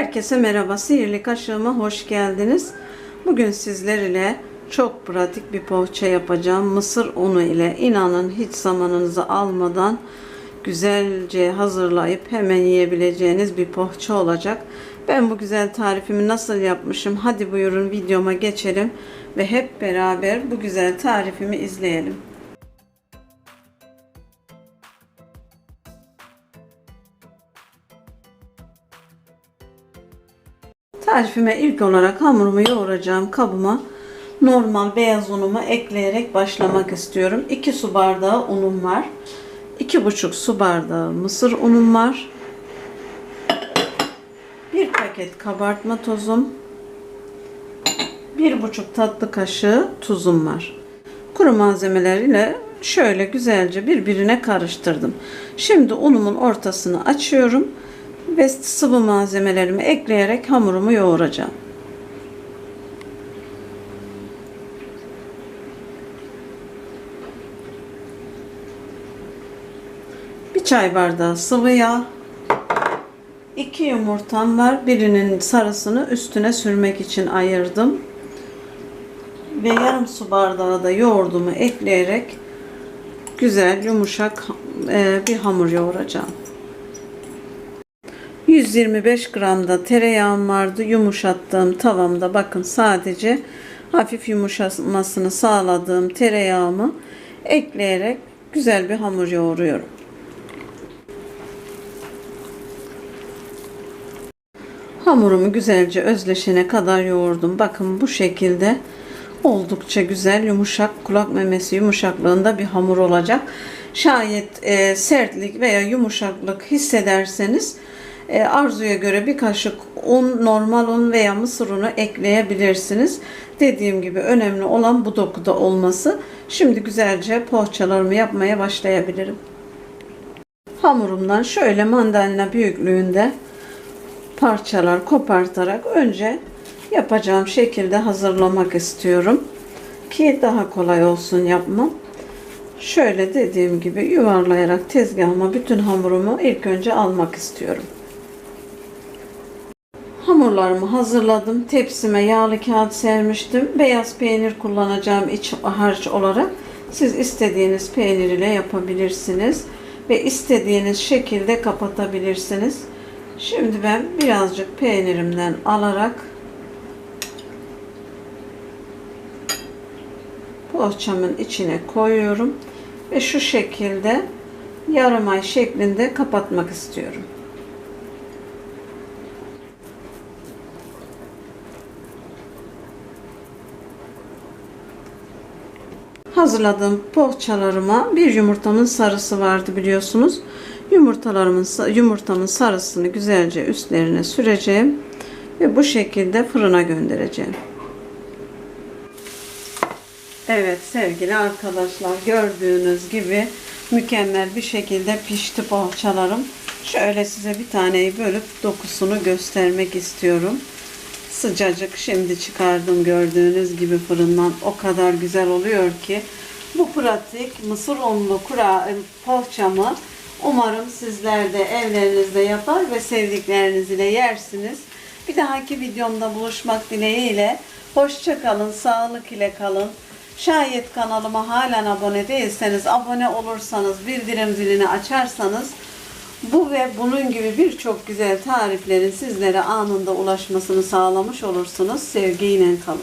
Herkese merhaba. Sihirli kaşığıma hoş geldiniz. Bugün sizler ile çok pratik bir poğaça yapacağım. Mısır unu ile inanın hiç zamanınızı almadan güzelce hazırlayıp hemen yiyebileceğiniz bir poğaça olacak. Ben bu güzel tarifimi nasıl yapmışım? Hadi buyurun videoma geçelim ve hep beraber bu güzel tarifimi izleyelim. Tarifime ilk olarak hamurumu yoğuracağım kabıma normal beyaz unumu ekleyerek başlamak istiyorum. 2 su bardağı unum var. 2,5 su bardağı mısır unum var. 1 paket kabartma tozum. 1,5 tatlı kaşığı tuzum var. Kuru malzemeler ile şöyle güzelce birbirine karıştırdım. Şimdi unumun ortasını açıyorum ve sıvı malzemelerimi ekleyerek hamurumu yoğuracağım. Bir çay bardağı sıvı yağ, iki yumurtam var. Birinin sarısını üstüne sürmek için ayırdım. Ve yarım su bardağı da yoğurdumu ekleyerek güzel yumuşak e, bir hamur yoğuracağım. 125 gram da tereyağım vardı. Yumuşattığım tavamda bakın sadece hafif yumuşamasını sağladığım tereyağımı ekleyerek güzel bir hamur yoğuruyorum. Hamurumu güzelce özleşene kadar yoğurdum. Bakın bu şekilde oldukça güzel yumuşak kulak memesi yumuşaklığında bir hamur olacak. Şayet e, sertlik veya yumuşaklık hissederseniz arzuya göre bir kaşık un, normal un veya mısır unu ekleyebilirsiniz. Dediğim gibi önemli olan bu dokuda olması. Şimdi güzelce poğaçalarımı yapmaya başlayabilirim. Hamurumdan şöyle mandalina büyüklüğünde parçalar kopartarak önce yapacağım şekilde hazırlamak istiyorum. Ki daha kolay olsun yapmam. Şöyle dediğim gibi yuvarlayarak tezgahıma bütün hamurumu ilk önce almak istiyorum. Hamurlarımı hazırladım. Tepsime yağlı kağıt sermiştim. Beyaz peynir kullanacağım iç harç olarak. Siz istediğiniz peynir ile yapabilirsiniz. Ve istediğiniz şekilde kapatabilirsiniz. Şimdi ben birazcık peynirimden alarak poğaçamın içine koyuyorum. Ve şu şekilde yarım ay şeklinde kapatmak istiyorum. Hazırladığım poğaçalarıma bir yumurtamın sarısı vardı biliyorsunuz. Yumurtalarımın yumurtamın sarısını güzelce üstlerine süreceğim ve bu şekilde fırına göndereceğim. Evet sevgili arkadaşlar gördüğünüz gibi mükemmel bir şekilde pişti poğaçalarım. Şöyle size bir taneyi bölüp dokusunu göstermek istiyorum. Sıcacık şimdi çıkardım gördüğünüz gibi fırından. O kadar güzel oluyor ki. Bu pratik mısır unlu kura poğaçamı umarım sizler de evlerinizde yapar ve sevdikleriniz ile yersiniz. Bir dahaki videomda buluşmak dileğiyle. Hoşça kalın, sağlık ile kalın. Şayet kanalıma halen abone değilseniz, abone olursanız, bildirim zilini açarsanız bu ve bunun gibi birçok güzel tariflerin sizlere anında ulaşmasını sağlamış olursunuz. Sevgiyle kalın.